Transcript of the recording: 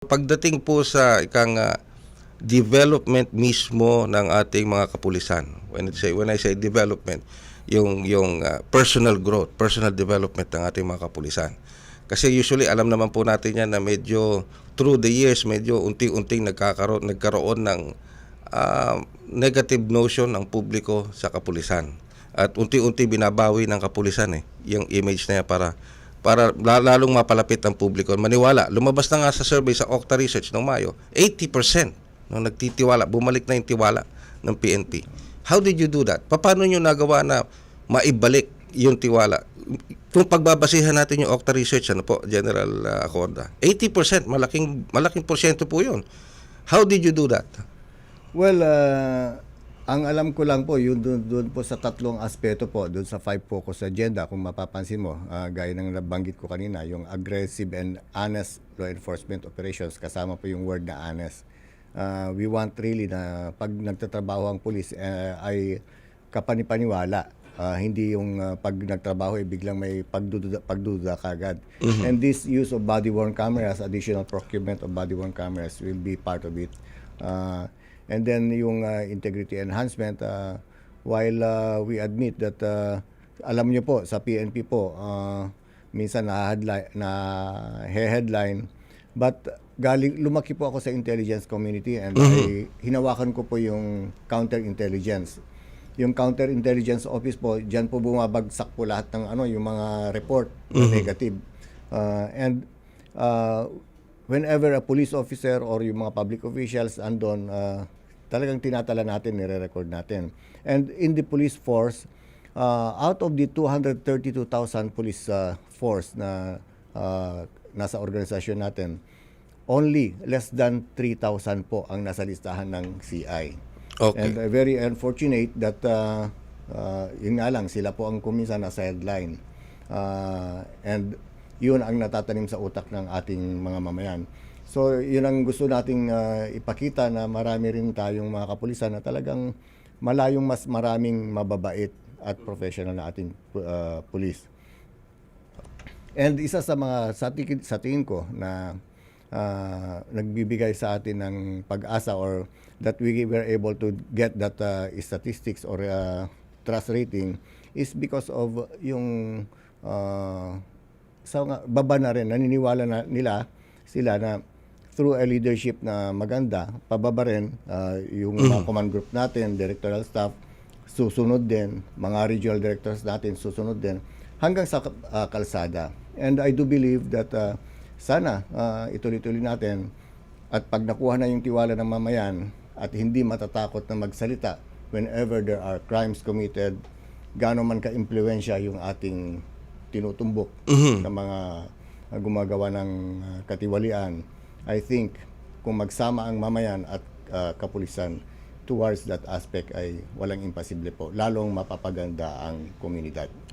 Pagdating po sa ikang development mismo ng ating mga kapulisan. When I say when I say development, yung yung ah, personal growth, personal development ng ating mga kapulisan. Kasi usually alam naman po natin yan na medyo through the years medyo unti-unting nagkakaroon nagkaroon ng ah, negative notion ng publiko sa kapulisan. At unti-unti binabawi ng kapulisan eh yung image na yan para para la- lalong mapalapit ang publiko. Maniwala, lumabas na nga sa survey sa Okta Research noong Mayo, 80% nung nagtitiwala, bumalik na yung tiwala ng PNP. How did you do that? Paano nyo nagawa na maibalik yung tiwala? Kung pagbabasihan natin yung Okta Research, ano po, General uh, Acorda, 80%, malaking, malaking porsyento po yun. How did you do that? Well, uh, ang alam ko lang po, yun doon, doon po sa tatlong aspeto po, doon sa five focus agenda, kung mapapansin mo, ah, gaya ng nabanggit ko kanina, yung aggressive and honest law enforcement operations, kasama po yung word na honest. Ah, we want really na pag nagtatrabaho ang pulis eh, ay kapanipaniwala. Ah, hindi yung ah, pag nagtrabaho ay biglang may pagdududa, pagdududa kagad. And this use of body-worn cameras, additional procurement of body-worn cameras will be part of it. Ah, and then yung ah, integrity enhancement, ah, while ah, we admit that ah, alam nyo po sa PNP po, ah, minsan na headline, na headline but galing lumaki po ako sa intelligence community and I, hinawakan ko po yung counterintelligence. Yung counterintelligence office po, diyan po bumabagsak po lahat ng ano yung mga report na negative. Ah, and ah, whenever a police officer or yung mga public officials andon, ah, talagang tinatala natin, nire-record natin. And in the police force, uh, out of the 232,000 police uh, force na uh, nasa organisasyon natin, only less than 3,000 po ang nasa listahan ng CI. Okay. And uh, very unfortunate that uh, uh, yun nga lang, sila po ang kuminsan nasa headline. Uh, and yun ang natatanim sa utak ng ating mga mamayan. So yun ang gusto nating uh, ipakita na marami rin tayong mga kapulisan na talagang malayong mas maraming mababait at professional na ating uh, pulis. And isa sa mga sa, tingin- sa tingin ko na ah, nagbibigay sa atin ng pag-asa or that we were able to get that uh, statistics or uh, trust rating is because of yung uh, sa baba na rin naniniwala na nila sila na through a leadership na maganda pababa rin ah, yung mga command group natin directorial staff susunod din, mga regional directors natin susunod din, hanggang sa uh, kalsada. And I do believe that uh, sana uh, ituloy-tuloy natin. At pag nakuha na yung tiwala ng mamayan at hindi matatakot na magsalita whenever there are crimes committed, gaano man ka-impluensya yung ating tinutumbok ng mga uh, gumagawa ng uh, katiwalian, I think kung magsama ang mamayan at uh, kapulisan towards that aspect ay walang imposible po. Lalong mapapaganda ang komunidad.